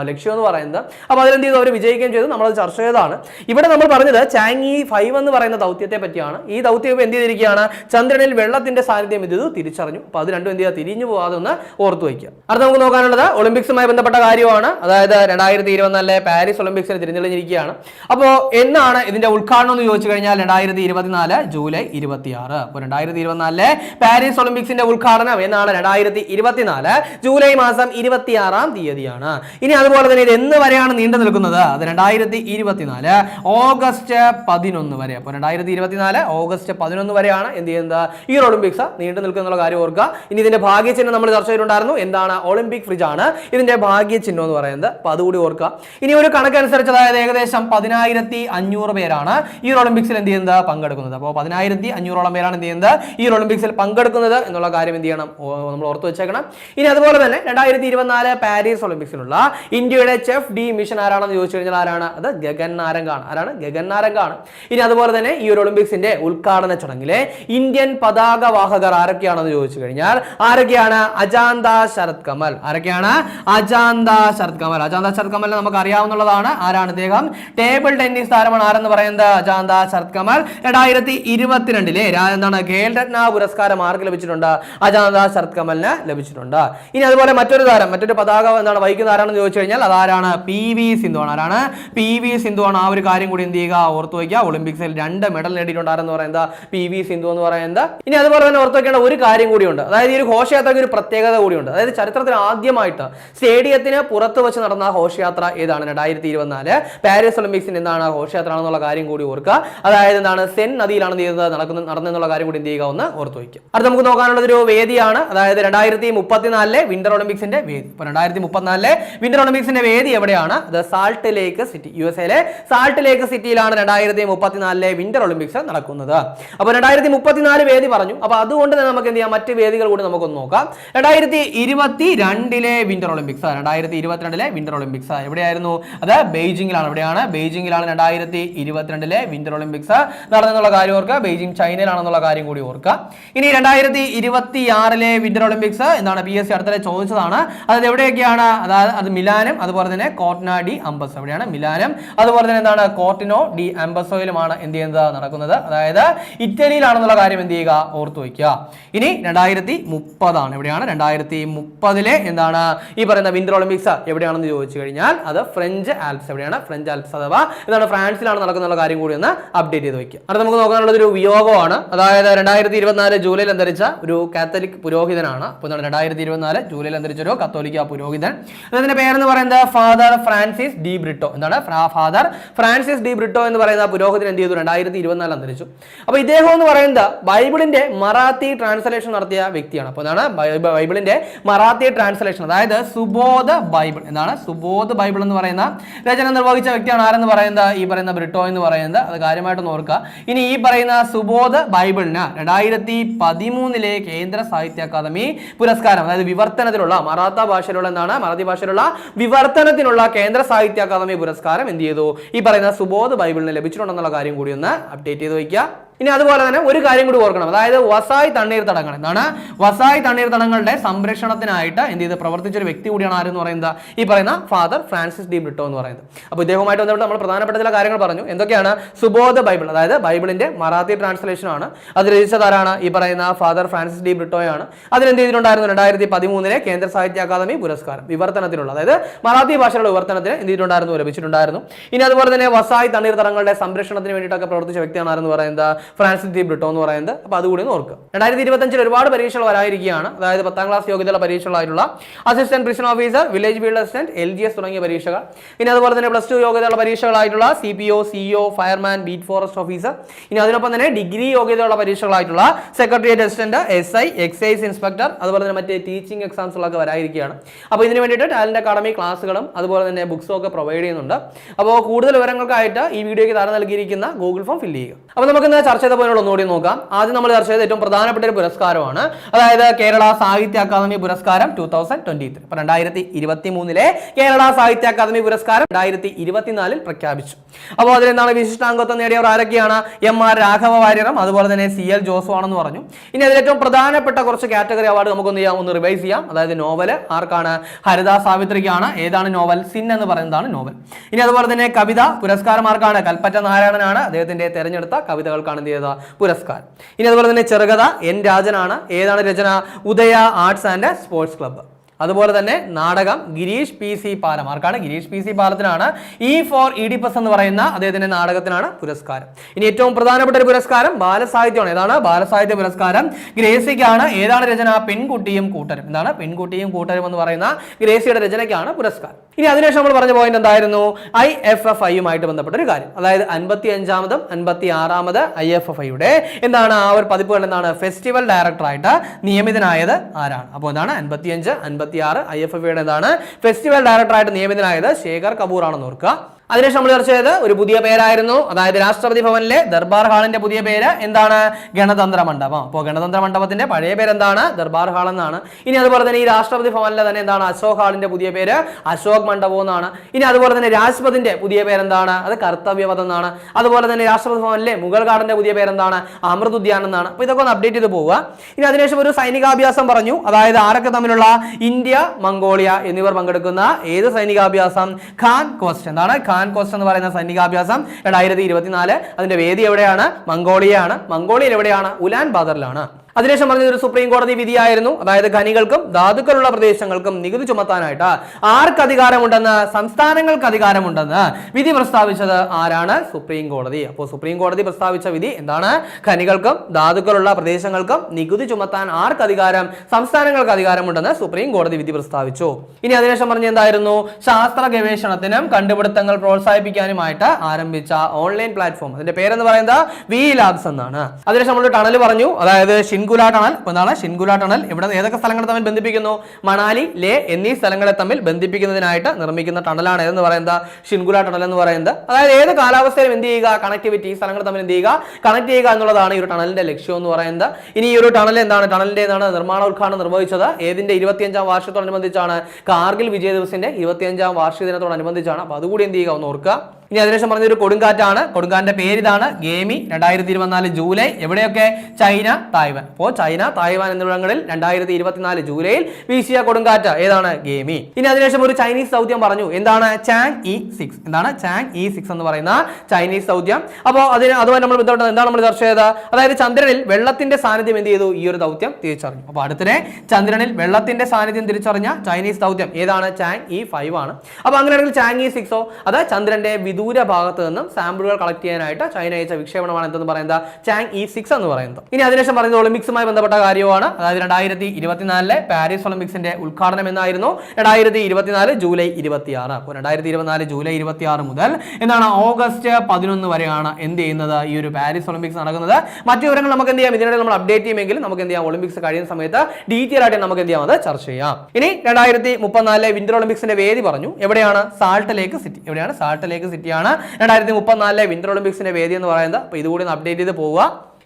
ലക്ഷ്യം എന്ന് പറയുന്നത്. അപ്പോൾ അതിലെന്ത് ചെയ്തു? അവർ വിജയിക്കുകയും ചെയ്തു. നമ്മൾ ചർച്ച ചെയ്തതാണ്. ഇവിടെ നമ്മൾ പറഞ്ഞത് ചാങ് ഇ ഫൈവ് എന്ന് പറയുന്ന ദൗത്യത്തെ പറ്റിയാണ്. ഈ ദൗത്യം എന്ത് ചെയ്തിരിക്കുകയാണ്? ചന്ദ്രനിൽ വെള്ളത്തിന്റെ സാന്നിധ്യം എന്ത് ചെയ്തു തിരിച്ചറിഞ്ഞു. അപ്പോൾ അത് രണ്ടും എന്ത് ചെയ്യുക? തിരിഞ്ഞു പോകാതെ ഒന്ന് ഓർത്തു വയ്ക്കുക. അടുത്ത നമുക്ക് നോക്കാനുള്ളത് ഒളിമ്പിക്സുമായി ബന്ധപ്പെട്ട കാര്യമാണ്. അതായത് രണ്ടായിരത്തി ഇരുപത്തിനാലിലെ പാരീസ് ഒളിമ്പിക്സിന് തിരിഞ്ഞെളിഞ്ഞിരിക്കുകയാണ്. അപ്പോൾ എന്നാണ് ഇതിന്റെ ഉദ്ഘാടനം എന്ന് ചോദിച്ചു കഴിഞ്ഞാൽ രണ്ടായിരത്തി ഇരുപത്തിനാല് ജൂലൈ ഇരുപത്തിയാറ്. അപ്പോൾ രണ്ടായിരത്തി ഇരുപത്തിനാലിലെ പാരീസ് ഒളിമ്പിക്സിന്റെ ഉദ്ഘാടനം എന്നാണ് രണ്ടായിരത്തി ഇരുപത്തിനാല് ജൂലൈ മാസം ഇരുപത്തിയാറാം തീയതിയാണ്. ഇനി അതുപോലെ തന്നെ ഇത് എന്ന് വരെയാണ് നീണ്ടു നിൽക്കുന്നത്? അത് രണ്ടായിരത്തി ഇരുപത്തിനാല് ഓഗസ്റ്റ് പതിനൊന്ന് വരെ. അപ്പോൾ രണ്ടായിരത്തി ഇരുപത്തിനാല് ഓഗസ്റ്റ് പതിനൊന്ന് വരെയാണ് എന്ത് ചെയ്യുന്നത്? ഈ ഒളിമ്പിക്സ് നീണ്ടു നിൽക്കുന്ന കാര്യം ഓർക്കുക. ഇനി ഇതിന്റെ ഭാഗ്യചിഹ്നം നമ്മൾ ചർച്ച ചെയ്തിട്ടുണ്ടായിരുന്നു. എന്താണ്? ഒളിമ്പിക് ഫ്രിഡ്ജ് ആണ്. ഇതിന്റെ ഭാഗ്യചിഹ്നം എന്ന് പറയുന്നത്. അപ്പോൾ അതുകൂടി ഓർക്കുക. ഇനി ഒരു കണക്കനുസരിച്ച് അതായത് ഏകദേശം പതിനായിരത്തി അഞ്ഞൂറ് പേരാണ് ഈ ഒളിമ്പിക്സിൽ എന്ത് ചെയ്യുന്നത്? പങ്കെടുക്കുന്നത്. അപ്പോൾ പതിനായിരത്തി അഞ്ഞൂറോളം പേരാണ് എന്ത് ചെയ്യുന്നത്? ഈ ഒളിമ്പിക്സിൽ പങ്കെടുക്കുന്നത് എന്നുള്ള കാര്യം എന്ത് ചെയ്യണം? നമ്മൾ ഓർത്ത് വെച്ചേക്കണം. ഇനി അതുപോലെ തന്നെ രണ്ടായിരത്തി ഇരുപത്തിനാല് പാരീസ് ഒളിമ്പിക്സിലുള്ള ഇന്ത്യയുടെ ചെഫ് ഡി മിഷൻ ആരാണെന്ന് ചോദിച്ചു കഴിഞ്ഞാൽ ആരാണ്? അത് ഗഗൻ നാരംഗാണ്. ആരാണ്? ഗഗൻ നാരംഗാണ്. ഇനി അതുപോലെ തന്നെ ഈ ഒരു ഒളിമ്പിക്സിന്റെ ഉദ്ഘാടന ചടങ്ങിലെ ഇന്ത്യൻ പതാക വാഹകർ ആരൊക്കെയാണെന്ന് ചോദിച്ചു കഴിഞ്ഞാൽ ആരൊക്കെയാണ്? അജാന്ത ശരത് കമൽ. ആരൊക്കെയാണ്? അജാന്ത ശരത് കമൽ. അജാന്ത ശരത് കമൽ നമുക്ക് അറിയാവുന്നതാണ്. ആരാണ് ഇദ്ദേഹം? ടേബിൾ ടെന്നീസ് താരമാണ് ആരെന്ന് പറയുന്നത്? അജാന്ത ശരത് കമൽ. രണ്ടായിരത്തി ഇരുപത്തിരണ്ടിലെ എന്താണ് ഖേൽ ഖേൽരത്ന പുരസ്കാരം ആർക്ക് ലഭിച്ചിട്ടുണ്ട്. അജാന്ത ശരത് കമലിന് ലഭിച്ചിട്ടുണ്ട്. ഇനി അതുപോലെ മറ്റൊരു താരം മറ്റൊരു പതാക എന്താണ് വഹിക്കുന്ന ആരാണെന്ന് ചോദിച്ചു കഴിഞ്ഞാൽ അതാരാണ്? പി വി സിന്ധു ആണ്. ആരാണ്? പി വി സിന്ധു ആണ്. ആ ഒരു കാര്യം കൂടി എന്ത് ചെയ്യുക? ഓർത്ത് വയ്ക്കുക. ഒളിമ്പിക്സിൽ രണ്ട് മെഡൽ നേടിയിട്ടുണ്ടാരെന്ന് പറയുന്നത് പി വി സിന്ധു എന്ന് പറയുന്നത്. ഇനി അതുപോലെ തന്നെ ഓർത്തു വയ്ക്കേണ്ട ഒരു കാര്യം കൂടിയുണ്ട്. അതായത് ഈ ഒരു ഘോഷയാത്രയ്ക്ക് ഒരു പ്രത്യേകത കൂടിയുണ്ട്. അതായത് ചരിത്രത്തിൽ ആദ്യമായിട്ട് സ്റ്റേഡിയത്തിന് പുറത്ത് വെച്ച് നടന്ന ഘോഷയാത്ര ഏതാണ്? രണ്ടായിരത്തി ഇരുപത്തിനാല്. പാരീസ് ഒളിമ്പിക്സിന് എന്താണ് ഘോഷയാത്ര ആണെന്നുള്ള കാര്യം കൂടി ഓർക്കുക. അതായത് എന്താണ്? സെൻ നദിയിലാണ് എന്ത് നടക്കുന്ന നടന്നെന്നുള്ള കാര്യം കൂടി എന്ത് ചെയ്യുക? ഒന്ന് ഓർത്ത് വയ്ക്കുക. അടുത്ത് നമുക്ക് നോക്കാനുള്ള ഒരു വേദിയാണ്. അതായത് രണ്ടായിരത്തി മുപ്പത്തിനാലിലെ വിന്റർ ഒളിമ്പിക്സിന്റെ വേദി. അപ്പൊ രണ്ടായിരത്തി മുപ്പത്തിനാലിലെ വിന്റർ ഒളിമ്പിക്സിന്റെ വേദി എവിടെയാണ്? അത് Salt Lake City U S എയിലെ സാൾട്ട് ലേക്ക് സിറ്റിയിലാണ് രണ്ടായിരത്തി മുപ്പത്തിനാലിലെ വിന്റർ ഒളിമ്പിക്സ് നടക്കുന്നത്. അപ്പോൾ രണ്ടായിരത്തി മുപ്പത്തിനാല് വേദി പറഞ്ഞു. അപ്പോൾ അതുകൊണ്ട് തന്നെ നമുക്ക് എന്ത് ചെയ്യാം? മറ്റ് വേദികൾ കൂടി നമുക്കൊന്ന് നോക്കാം. രണ്ടായിരത്തി ഇരുപത്തി രണ്ടിലെ വിന്റർ ഒളിമ്പിക്സ് രണ്ടായിരത്തി ഇരുപത്തിരണ്ടിലെ വിന്റർ ഒളിമ്പിക്സ് എവിടെയായിരുന്നു? അത് ബെയ്ജിങ്ങിലാണ്. എവിടെയാണ്? ബെയ്ജിങ്ങിലാണ് രണ്ടായിരത്തി ഇരുപത്തിരണ്ടിലെ വിന്റർ ഒളിമ്പിക്സ് നടന്നെന്നുള്ള കാര്യം ഓർക്കുക. ബെയ്ജിങ് ചൈനയിലാണെന്നുള്ള കാര്യം കൂടി ഓർക്കുക. ഇനി രണ്ടായിരത്തി ഇരുപത്തി ആറിലെ വിന്റർ ഒളിമ്പിക്സ് എന്താണ് പി എസ് സി അടുത്തിടെ ചോദിച്ചതാണ്. അതായത് എവിടെയൊക്കെയാണ്? അതായത് അത് മിലാനും അതുപോലെ തന്നെ കോർട്ടിന ഡി അംബസോ എവിടെയാണ്? മിലാനും. അതുപോലെ തന്നെ എന്താണ്? കോർട്ടിനോ ഡി അംബസോയിലുമാണ് എന്ത് ചെയ്യുന്നത്? നടക്കുന്നത്. അതായത് ഇറ്റലിയിലാണെന്നുള്ള കാര്യം എന്ത് ചെയ്യുക? ഓർത്തു വയ്ക്കുക. ഇനി രണ്ടായിരത്തി മുപ്പതാണ് എവിടെയാണ്? രണ്ടായിരത്തി മുപ്പതിലെ എന്താണ് ഈ പറയുന്ന വിന്റർ ഒളിമ്പിക്സ് എവിടെയാണെന്ന് ചോദിച്ചു കഴിഞ്ഞാൽ അത് ഫ്രഞ്ച് ആൽപ്സ് എവിടെയാണ്? ഫ്രഞ്ച് ആൽപ്സ് അഥവാ എന്താണ്? ഫ്രാൻസിലാണ് നടക്കുന്ന കാര്യം കൂടി ഒന്ന് അപ്ഡേറ്റ് ചെയ്ത് വയ്ക്കുക. അടുത്ത് നമുക്ക് നോക്കാനുള്ളത് ഒരു വിയോഗമാണ്. അതായത് രണ്ടായിരത്തി ഇരുപത്തിനാല് ജൂലൈയിൽ അന്തരിച്ച ഒരു കാത്തലിക് പുരോഹിതനാണ്. അപ്പോൾ എന്താണ് രണ്ടായിരത്തി ഇരുപത്തിനാല് ജൂലൈയിൽ അന്തരിച്ച ഒരു കത്തോലിക്ക പുരോഹിതൻ. അദ്ദേഹത്തിന്റെ പേരെന്ന് പറയുന്നത് ഫാദർ ഫ്രാൻസിസ് ഡി ബ്രിട്ടോ. എന്താണ്? ഫാദർ ഫ്രാൻസിസ് ഡി ബ്രിട്ടോ എന്ന് പറയുന്ന പുരോഹിതൻ എന്ത് ചെയ്തു? രണ്ടായിരത്തി ഇരുപത്തിനാല് അന്തരിച്ചു. അപ്പോൾ ഇദ്ദേഹം എന്ന് പറയുന്നത് ബൈബിളിന്റെ മറാത്തി ട്രാൻസ്ലേഷൻ നടത്തിയ വ്യക്തിയാണ്. അപ്പോൾ എന്താണ്? ബൈബിളിന്റെ മറാത്തി ട്രാൻസ്ലേഷൻ. അതായത് സുബോധ ബൈബിൾ. എന്താണ്? സുബോധ ബൈബിൾ എന്ന് പറയുന്ന രചന നിർവഹിച്ച വ്യക്തിയാണ് ആരെന്ന് പറയുന്നത്? ഈ പറയുന്ന ബ്രിട്ടോ എന്ന് പറയുന്നത്. അത് കാര്യമായിട്ട് ഓർക്കുക. ഇനി ഈ പറയുന്ന സുബോധ ബൈബിളിന് രണ്ടായിരത്തി പതിമൂന്നിലെ കേന്ദ്ര സാഹിത്യ അക്കാദമി പുരസ്കാരം അതായത് വിവർത്തനത്തിലുള്ള മറാത്ത ഭാഷയിലുള്ള എന്താണ്? മറാത്തി ഭാഷയിലുള്ള വിവർത്തനത്തിനുള്ള കേന്ദ്ര സാഹിത്യ അക്കാദമി പുരസ്കാരം എന്ത് ചെയ്തു? ഈ പറയുന്ന സുബോധ ബൈബിളിന് ലഭിച്ചിട്ടുണ്ടെന്നുള്ള കാര്യം കൂടി ഒന്ന് അപ്ഡേറ്റ് ചെയ്ത് വയ്ക്കുക. ഇനി അതുപോലെ തന്നെ ഒരു കാര്യം കൂടി ഓർക്കണം. അതായത് വസായി തണ്ണീർ തടങ്ങൾ എന്താണ്? വസായി തണ്ണീർ തടങ്ങളുടെ സംരക്ഷണത്തിനായിട്ട് എന്ത് ചെയ്ത് പ്രവർത്തിച്ച ഒരു വ്യക്തി കൂടിയാണ് ആരെന്ന് പറയുന്നത്? ഈ പറയുന്ന ഫാദർ ഫ്രാൻസിസ് ഡി ബ്രിട്ടോ എന്ന് പറയുന്നത്. അപ്പോൾ ഇദ്ദേഹവുമായിട്ട് ബന്ധപ്പെട്ട് നമ്മൾ പ്രധാനപ്പെട്ട ചില കാര്യങ്ങൾ പറഞ്ഞു. എന്തൊക്കെയാണ്? സുബോധ ബൈബിൾ അതായത് ബൈബിളിന്റെ മറാത്തി ട്രാൻസ്ലേഷൻ ആണ്. അത് രചിച്ചതാരാണ് ഈ പറയുന്ന ഫാദർ ഫ്രാൻസിസ് ഡി ബ്രിട്ടോയാണ്. അതിന് എന്ത് ചെയ്തിട്ടുണ്ടായിരുന്നു? രണ്ടായിരത്തി പതിമൂന്നിലെ കേന്ദ്ര സാഹിത്യ അക്കാദമി പുരസ്കാരം വിവർത്തനത്തിനുള്ള അതായത് മറാത്തി ഭാഷയുടെ വിവർത്തനത്തിന് എന്ത് ചെയ്തിട്ടുണ്ടായിരുന്നു? ലഭിച്ചിട്ടുണ്ടായിരുന്നു. ഇനി അതുപോലെ തന്നെ വസായി തണ്ണീർ തടങ്ങളുടെ സംരക്ഷണത്തിന് വേണ്ടിയിട്ടൊക്കെ പ്രവർത്തിച്ച വ്യക്തിയാണ് ആരെന്ന് പറയുന്നത്? ഫ്രാൻസിസ് തീ ബ്രിട്ടോ എന്ന് പറയുന്നത്. അപ്പോൾ അതുകൂടി ഒന്ന് ഓർക്കുക. രണ്ടായിരത്തി ഇരുപത്തഞ്ചിൽ ഒരുപാട് പരീക്ഷകൾ വരാതിരിക്കുകയാണ് അതായത് പത്താം ക്ലാസ് യോഗ്യതയുള്ള പരീക്ഷകളായിട്ടുള്ള assistant prison officer village field assistant L G S തുടങ്ങിയ പരീക്ഷകൾ. പിന്നെ അതുപോലെ തന്നെ പ്ലസ് ടു യോഗ്യതയുള്ള പരീക്ഷകളായിട്ടുള്ള C P O CEO fireman beat forest officer ഇനി അതിനൊപ്പം തന്നെ ഡിഗ്രി യോഗ്യതയുള്ള പരീക്ഷകളായിട്ടുള്ള secretariat assistant S I excise inspector അതുപോലെ തന്നെ മറ്റേ ടീച്ചിങ് എക്സാംസുകളൊക്കെ വരാതിരിക്കുകയാണ് അപ്പോൾ ഇതിന് വേണ്ടിയിട്ട് ടാലന്റ് അക്കാഡമി ക്ലാസ്സുകളും അതുപോലെ തന്നെ ബുക്സും ഒക്കെ പ്രൊവൈഡ് ചെയ്യുന്നുണ്ട്. അപ്പോൾ കൂടുതൽ വിവരങ്ങൾക്കായിട്ട് ഈ വീഡിയോയ്ക്ക് താഴെ നൽകിയിരിക്കുന്ന ഗൂഗിൾ ഫോം ഫില്ല് ചെയ്യുക. അപ്പോൾ നമുക്ക് ചർച്ച ചെയ്ത പോയിന്റുകൾ ഒന്നുകൂടി നോക്കാം. ആദ്യം നമ്മൾ ചർച്ച ചെയ്ത ഏറ്റവും പ്രധാനപ്പെട്ട ഒരു പുരസ്കാരമാണ്. അതായത് കേരള സാഹിത്യ അക്കാദമി പുരസ്കാരം ടൂ തൗസൻഡ് ട്വന്റി ത്രീ അപ്പൊ രണ്ടായിരത്തി ഇരുപത്തി മൂന്നിലെ കേരള സാഹിത്യ അക്കാദമി പുരസ്കാരം രണ്ടായിരത്തി ഇരുപത്തിനാലിൽ പ്രഖ്യാപിച്ചു. അപ്പോൾ അതിൽ എന്താണ് വിശിഷ്ടാംഗത്വം നേടിയവർ ആരൊക്കെയാണ്? എം ആർ രാഘവ വാര്യറും അതുപോലെ തന്നെ സി എൽ ജോസു ആണെന്ന് പറഞ്ഞു. ഇനി അതിൽ ഏറ്റവും പ്രധാനപ്പെട്ട കുറച്ച് കാറ്റഗറി അവാർഡ് നമുക്കൊന്ന് ചെയ്യാം. ഒന്ന് റിവൈസ് ചെയ്യാം. അതായത് നോവൽ ആർക്കാണ്? ഹരിത സാവിത്രിക്കാണ്. ഏതാണ് നോവൽ? സിൻ എന്ന് പറയുന്നതാണ് നോവൽ. ഇനി അതുപോലെ തന്നെ കവിത. പുരസ്കാരം ആർക്കാണ്? കൽപ്പറ്റ നാരായണനാണ് അദ്ദേഹത്തിന്റെ തെരഞ്ഞെടുത്ത കവിതകൾക്കാണ് എന്ത് ചെയ്ത പുരസ്കാരം. ഇനി അതുപോലെ തന്നെ ചെറുകഥ എൻ രാജനാണ്. ഏതാണ് രചന? Udaya arts and sports club. അതുപോലെ തന്നെ നാടകം ഗിരീഷ് പി സി പാലം. ആർക്കാണ്? ഗിരീഷ് പി സി പാലത്തിനാണ് ഇ ഫോർ ഇഡിപ്പസ് എന്ന് പറയുന്ന അദ്ദേഹത്തിന്റെ നാടകത്തിനാണ് പുരസ്കാരം. ഇനി ഏറ്റവും പ്രധാനപ്പെട്ട ഒരു പുരസ്കാരം ബാലസാഹിത്യമാണ്. ഏതാണ്? ബാലസാഹിത്യ പുരസ്കാരം. ഗ്രേസിക്കാണ്. ഏതാണ് രചന? പെൺകുട്ടിയും കൂട്ടരും. എന്താണ്? പെൺകുട്ടിയും കൂട്ടരും എന്ന് പറയുന്ന ഗ്രേസിയുടെ രചനയ്ക്കാണ് പുരസ്കാരം. ഇനി അതിനുശേഷം നമ്മൾ പറഞ്ഞ പോയിന്റ് എന്തായിരുന്നു? ഐ എഫ് എഫ് ഐയുമായിട്ട് ബന്ധപ്പെട്ട ഒരു കാര്യം. അതായത് അൻപത്തി അഞ്ചാമതും അൻപത്തി ആറാമത് ഐ എഫ് എഫ് ഐയുടെ എന്താണ് ആ ഒരു പതിപ്പുകൾ എന്താണ്? ഫെസ്റ്റിവൽ ഡയറക്ടറായിട്ട് നിയമിതനായത് ആരാണ്? അപ്പോൾ എന്താണ്? അൻപത്തി ആറ് ഐ എഫ് എഫ് എന്താണ് ഫെസ്റ്റിവൽ ഡയറക്ടറായിട്ട് നിയമിതനായത് ശേഖർ കപൂർ ആണെന്ന് ഓർക്കുക. അതിനുശേഷം നമ്മൾ ചർച്ച ചെയ്ത് ഒരു പുതിയ പേരായിരുന്നു. അതായത് രാഷ്ട്രപതി ഭവനിലെ ദർബാർ ഹാളിന്റെ പുതിയ പേര് എന്താണ്? ഗണതന്ത്ര മണ്ഡപം. അപ്പോൾ ഗണതന്ത്ര മണ്ഡപത്തിന്റെ പഴയ പേര് എന്താണ് ദർബാർ ഹാൾ എന്നാണ്. ഇനി അതുപോലെ തന്നെ ഈ രാഷ്ട്രപതി ഭവനിലെ തന്നെ എന്താണ്? അശോക് ഹാളിന്റെ പുതിയ പേര് അശോക് മണ്ഡപം എന്നാണ്. ഇനി അതുപോലെ തന്നെ രാജ്പഥിന്റെ പുതിയ പേരെന്താണ്? അത് കർത്തവ്യപഥം എന്നാണ്. അതുപോലെ തന്നെ രാഷ്ട്രപതി ഭവനിലെ മുഗൾ ഗാർഡന്റെ പുതിയ പേരെന്താണ്? അമൃത് ഉദ്യാനം എന്നാണ്. അപ്പോൾ ഇതൊക്കെ ഒന്ന് അപ്ഡേറ്റ് ചെയ്ത് പോവുക. ഇനി അതിനുശേഷം ഒരു സൈനികാഭ്യാസം പറഞ്ഞു. അതായത് ആരൊക്കെ തമ്മിലുള്ള ഇന്ത്യ മംഗോളിയ എന്നിവർ പങ്കെടുക്കുന്ന ഏത് സൈനികാഭ്യാസം? ഖാൻ ക്വസ്റ്റ് എന്താണ്? ഖാൻ കമാൻഡ് കോസ്റ്റ് എന്ന് പറയുന്ന സൈനികാഭ്യാസം രണ്ടായിരത്തി ഇരുപത്തിനാല്. അതിന്റെ വേദി എവിടെയാണ്? മംഗോളിയയാണ്. മംഗോളിയയിൽ എവിടെയാണ്? ഉലാൻ ബാദറിലാണ്. അതിനുശേഷം പറഞ്ഞത് ഒരു സുപ്രീം കോടതി വിധിയായിരുന്നു. അതായത് ഖനികൾക്കും ധാതുക്കളുള്ള പ്രദേശങ്ങൾക്കും നികുതി ചുമത്താനായിട്ട് ആർക്ക് അധികാരമുണ്ടെന്ന് സംസ്ഥാനങ്ങൾക്ക് അധികാരമുണ്ടെന്ന് വിധി പ്രസ്താവിച്ചത് ആരാണ്? സുപ്രീം കോടതി. അപ്പോൾ സുപ്രീം കോടതി പ്രസ്താവിച്ച വിധി എന്താണ്? ഖനികൾക്കും ധാതുക്കളുള്ള പ്രദേശങ്ങൾക്കും നികുതി ചുമത്താൻ ആർക്ക് അധികാരം സംസ്ഥാനങ്ങൾക്ക് അധികാരമുണ്ടെന്ന് സുപ്രീം കോടതി വിധി പ്രസ്താവിച്ചു. ഇനി അതിനുശേഷം പറഞ്ഞ എന്തായിരുന്നു? ശാസ്ത്ര ഗവേഷണത്തിനും കണ്ടുപിടുത്തങ്ങൾ പ്രോത്സാഹിപ്പിക്കാനുമായിട്ട് ആരംഭിച്ച ഓൺലൈൻ പ്ലാറ്റ്ഫോം. അതിന്റെ പേരെന്ന് പറയുന്നത് വി ലാബ്സ് എന്നാണ്. അതിനുശേഷം നമ്മൾ ടണൽ പറഞ്ഞു. അതായത് ഷിൻകുല ടണൽ. ഇപ്പൊ എന്താണ്? ഷിൻഗുല ടണൽ. ഇവിടെ ഏതൊക്കെ സ്ഥലങ്ങൾ തമ്മിൽ ബന്ധിപ്പിക്കുന്നു? മണാലി ലേ എന്നീ സ്ഥലങ്ങളെ തമ്മിൽ ബന്ധിപ്പിക്കുന്നതിനായിട്ട് നിർമ്മിക്കുന്ന ടണലാണ് എന്ന് പറയുന്നത്? ഷിൻഗുല ടണൽ എന്ന് പറയുന്നത്. അതായത് ഏത് കാലാവസ്ഥയിലും എന്ത് ചെയ്യുക? കണക്ടിവിറ്റി ഈ സ്ഥലങ്ങൾ തമ്മിൽ എന്ത് ചെയ്യുക? കണക്ട് ചെയ്യുക എന്നുള്ളതാണ് ഈ ഒരു ടണലിന്റെ ലക്ഷ്യം എന്ന് പറയുന്നത്. ഇനി ഈ ഒരു ടണൽ എന്താണ്? ടണലിന്റെ എന്താണ്? നിർമ്മാണ ഉദ്ഘാടനം നിർവഹിച്ചത് ഏതിന്റെ ഇരുപത്തിയഞ്ചാം വാർഷികത്തോടനുബന്ധിച്ചാണ്? കാർഗിൽ വിജയ ദിവസിന്റെ ഇരുപത്തിയഞ്ചാം വാർഷിക ദിനത്തോടനുബന്ധിച്ചാണ്. അപ്പൊ അതുകൂടി എന്ത് ചെയ്യുക? ഒന്ന് ഓർക്കുക. ഇനി അതിനുശേഷം പറഞ്ഞൊരു കൊടുങ്കാറ്റാണ്. കൊടുങ്കാറ്റിന്റെ പേര് ഇതാണ് ഗേമി. രണ്ടായിരത്തി ഇരുപത്തിനാല് ജൂലൈ. എവിടെയൊക്കെ? China Taiwan. അപ്പോൾ ചൈന തായ്വാൻ എന്നിവിടങ്ങളിൽ രണ്ടായിരത്തി ഇരുപത്തിനാല് ജൂലൈയിൽ വീശിയ കൊടുങ്കാറ്റ് ഏതാണ്? ഗേമി. ഇനി അതിനുശേഷം ഒരു ചൈനീസ് ദൗത്യം പറഞ്ഞു. എന്താണ്? Chang'e six. എന്താണ്? ചാങ് ഇ സിക്സ് എന്ന് പറയുന്ന ചൈനീസ് ദൗത്യം. അപ്പോൾ അതിന് അതുമായി നമ്മൾ ബന്ധപ്പെട്ടത് എന്താണ് നമ്മൾ ചർച്ച ചെയ്തത്? അതായത് ചന്ദ്രനിൽ വെള്ളത്തിന്റെ സാന്നിധ്യം എന്ത് ചെയ്തു? ഈ ഒരു ദൗത്യം തിരിച്ചറിഞ്ഞു. അപ്പോൾ അടുത്തിടെ ചന്ദ്രനിൽ വെള്ളത്തിന്റെ സാന്നിധ്യം തിരിച്ചറിഞ്ഞ ചൈനീസ് ദൗത്യം ഏതാണ്? ചാങ് ഇ ഫൈവ് ആണ്. അപ്പോൾ അങ്ങനെയാണെങ്കിൽ ചാങ് ഇ സിക്സോ? അത് ചന്ദ്രന്റെ വിദൂര ഭാഗത്ത് നിന്നും സാമ്പിളുകൾ കളക്ട് ചെയ്യാനായിട്ട് ചൈന അയച്ച വിക്ഷേപണമാണ് എന്തെന്ന് പറയുന്നത്? ചാങ് ഇ സിക്സ് എന്ന് പറയുന്നത്. ഇനി അതിനുശേഷം പറയുന്നത് ഒളിമ്പിക്സുമായി ബന്ധപ്പെട്ട കാര്യമാണ്. അതായത് രണ്ടായിരത്തി ഇരുപത്തിനാലിലെ പാരീസ് ഒളിമ്പിക്സിന്റെ ഉദ്ഘാടനം എന്നായിരുന്നു. രണ്ടായിരത്തി ഇരുപത്തിനാല് ജൂലൈ ഇരുപത്തിയാറ്. അപ്പോൾ രണ്ടായിരത്തി ഇരുപത്തിനാല് ജൂലൈ ഇരുപത്തിയാറ് മുതൽ എന്താണ് ഓഗസ്റ്റ് പതിനൊന്ന് വരെയാണ് എന്ത് ചെയ്യുന്നത് ഈ ഒരു പാരീസ് ഒളിമ്പിക്സ് നടക്കുന്നത്. മറ്റു വിവരങ്ങൾ നമുക്ക് എന്ത് ചെയ്യാം? ഇതിനിടെ നമ്മൾ അപ്ഡേറ്റ് ചെയ്യുമെങ്കിൽ നമുക്ക് എന്ത് ചെയ്യാം? ഒളിമ്പിക്സ് കഴിയുന്ന സമയത്ത് ഡീറ്റെയിൽ ആയിട്ട് നമുക്ക് എന്ത് ചെയ്യാം? അത് ചർച്ച ചെയ്യാം. ഇനി രണ്ടായിരത്തി മുപ്പത്തിനാലിലെ വിന്റർ ഒളിമ്പിക്സിന്റെ വേദി പറഞ്ഞു. എവിടെയാണ്? സാൾട്ട് ലേക്ക് സിറ്റി എവിടെയാണ്? സാൾട്ട് ലേക്ക് സിറ്റിയാണ് രണ്ടായിരത്തി മുപ്പത്തിനാലിലെ വിന്റർ ഒളിമ്പിക്സിന്റെ വേദി എന്ന് പറയുന്നത്. അപ്പോൾ ഇതുകൂടി ഒന്ന് അപ്ഡേറ്റ് ചെയ്ത് പോവുക.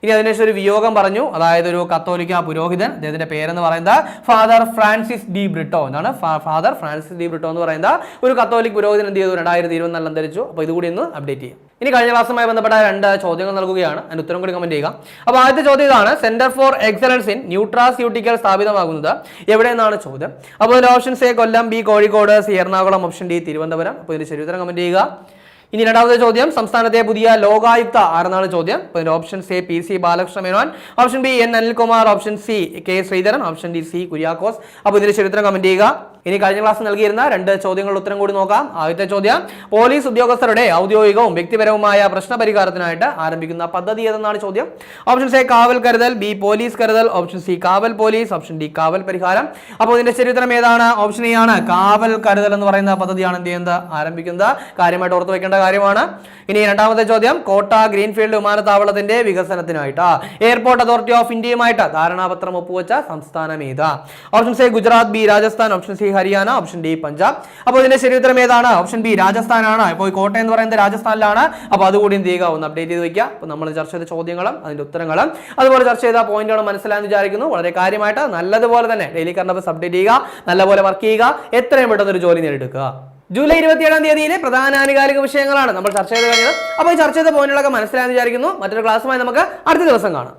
ഇനി അതിനുശേഷം ഒരു വിയോഗം പറഞ്ഞു. അതായത് ഒരു കത്തോലിക്ക പുരോഹിതൻ അദ്ദേഹത്തിന്റെ പേരെന്ന് പറയുന്നത് ഫാദർ ഫ്രാൻസിസ് ഡി ബ്രിട്ടോ എന്നാണ്. ഫാദർ ഫ്രാൻസിസ് ഡി ബ്രിട്ടോ എന്ന് പറയുന്ന ഒരു കത്തോലിക് പുരോഹിതൻ എന്ത് ചെയ്തു? രണ്ടായിരത്തി ഇരുപത്തിനാലിൽ അന്തരിച്ചു. അപ്പോൾ ഇതുകൂടി ഒന്ന് അപ്ഡേറ്റ് ചെയ്യാം. ഇനി കഴിഞ്ഞ ക്ലാസ്സുമായി ബന്ധപ്പെട്ട രണ്ട് ചോദ്യങ്ങൾ നൽകുകയാണ്. അതിന് ഉത്തരം കൂടി കമന്റ് ചെയ്യുക. അപ്പോൾ ആദ്യത്തെ ചോദ്യം ഇതാണ്. Centre for excellence in nutraceutical സ്ഥാപിതമാകുന്നത് എവിടെ നിന്നാണ് ചോദ്യം അപ്പോൾ options A Kollam B Kozhikode C Ernakulam option D Thiruvananthapuram. അപ്പോൾ ഇതിന് ശരി ഉത്തരം കമന്റ് ചെയ്യുക. ഇനി രണ്ടാമത്തെ ചോദ്യം സംസ്ഥാനത്തെ പുതിയ ലോകായുക്ത ആരെന്നാണ് ചോദ്യം? അപ്പോൾ option A P C Balakrishna Menon. Option B N Anilkumar. Option C K Sreedharan. Option D C Kuriakose. അപ്പോൾ ഇതിന്റെ ചരിത്രം കമന്റ് ചെയ്യുക. ഇനി കഴിഞ്ഞ ക്ലാസ് നൽകിയിരുന്ന രണ്ട് ചോദ്യങ്ങളുടെ ഉത്തരം കൂടി നോക്കാം. ആദ്യത്തെ ചോദ്യം പോലീസ് ഉദ്യോഗസ്ഥരുടെ ഔദ്യോഗികവും വ്യക്തിപരവുമായ പ്രശ്ന പരിഹാരത്തിനായിട്ട് ആരംഭിക്കുന്ന പദ്ധതി ഏതെന്നാണ് ചോദ്യം? ഓപ്ഷൻ എ കാവൽ കരുതൽ. ബി പോലീസ് കരുതൽ. ഓപ്ഷൻ സി കാവൽ പോലീസ് ഓപ്ഷൻ ഡി കാവൽ പരിഹാരം. അപ്പോൾ ഇതിന്റെ ചരിത്രം ഏതാണ്? ഓപ്ഷൻ എ ആണ്. കാവൽ കരുതൽ എന്ന് പറയുന്ന പദ്ധതിയാണ് എന്ത് ചെയ്യുന്നത്? ആരംഭിക്കുന്നത്. കാര്യമായിട്ട് ഓർത്ത് വെക്കേണ്ട കാര്യമാണ്. ഇനി രണ്ടാമത്തെ ചോദ്യം കോട്ട ഗ്രീൻഫീൽഡ് വിമാനത്താവളത്തിന്റെ വികസനത്തിനായിട്ട്. എയർപോർട്ട് അതോറിറ്റി ഓഫ് ഇന്ത്യയുമായിട്ട് ധാരണാപത്രം ഒപ്പുവെച്ച സംസ്ഥാനം ഏതാ? Option C Gujarat B Rajasthan option C Haryana option D Punjab അപ്പോൾ ഇതിന്റെ ശരിയുത്തരം ഏതാണ്? ഓപ്ഷൻ ബി രാജസ്ഥാനാണ് ഇപ്പോൾ കോട്ട എന്ന് പറയുന്നത് രാജസ്ഥാനിലാണ്. അപ്പോൾ അതുകൂടി എന്ത് ചെയ്യുക? ഒന്ന് അപ്ഡേറ്റ് ചെയ്ത് വയ്ക്കുക. അപ്പോൾ നമ്മൾ ചർച്ച ചെയ്ത ചോദ്യങ്ങളും അതിന്റെ ഉത്തരങ്ങളും. അതുപോലെ ചർച്ച ചെയ്ത പോയിന്റുകളും മനസ്സിലായെന്ന് വിചാരിക്കുന്നു. വളരെ കാര്യമായിട്ട് നല്ലതുപോലെ തന്നെ ഡെയിലി കറണ്ട് അപ്ഡേറ്റ് ചെയ്യുക. നല്ലപോലെ വർക്ക് ചെയ്യുക. എത്രയും പെട്ടെന്ന് ഒരു ജോലി നേടിയെടുക്കുക. ജൂലൈ ഇരുപത്തിയേഴാം തീയതിയിലെ പ്രധാന ആനുകാലിക വിഷയങ്ങളാണ് നമ്മൾ ചർച്ച ചെയ്ത് കഴിഞ്ഞത് അപ്പോൾ ഈ ചർച്ച ചെയ്ത പോയിന്റുകളൊക്കെ മനസ്സിലായെന്ന് വിചാരിക്കുന്നു. മറ്റൊരു ക്ലാസ്സുമായി നമുക്ക് അടുത്ത ദിവസം കാണാം.